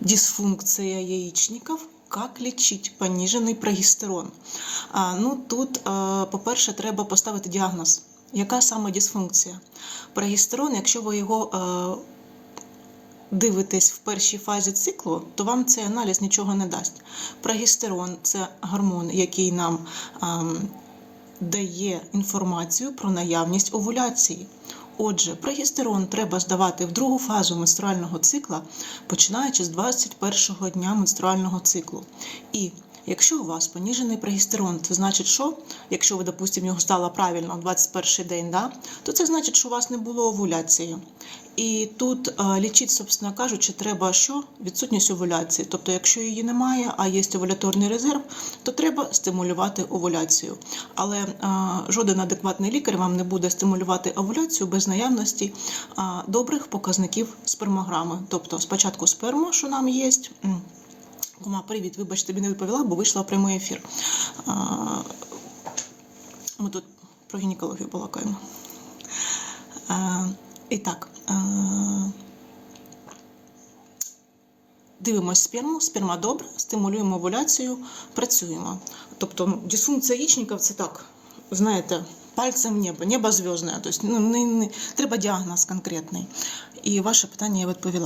дисфункция яичников. Як лічить понижений прогестерон? А, ну тут, по-перше, треба поставити діагноз. Яка саме дисфункція? Прогестерон, якщо ви його дивитесь в першій фазі циклу, то вам цей аналіз нічого не дасть. Прогестерон це гормон, який нам дає інформацію про наявність овуляції. Отже, прогестерон треба здавати в другу фазу менструального цикла, починаючи з 21-го дня менструального циклу. І якщо у вас поніжений прогестерон, це значить, що якщо ви, допустимо, його стало правильно в 21 день, да, то це значить, що у вас не було овуляції. І тут е, лічить, собственно кажучи, треба що? Відсутність овуляції. Тобто, якщо її немає, а є овуляторний резерв, то треба стимулювати овуляцію. Але е, жоден адекватний лікар вам не буде стимулювати овуляцію без наявності е, добрих показників спермограми. Тобто, спочатку сперму, що нам є. Кума, привіт, вибач, тобі не відповіла, бо вийшла прямий ефір. Ми тут про гінекологію балакаємо. І так, дивимося сперму, сперма добре, стимулюємо овуляцію, працюємо. Тобто ну, дисфункція яичників – це так, знаєте, пальцем небо, небо зв'язне. Тобто, ну, не, не, треба діагноз конкретний. І ваше питання я відповіла.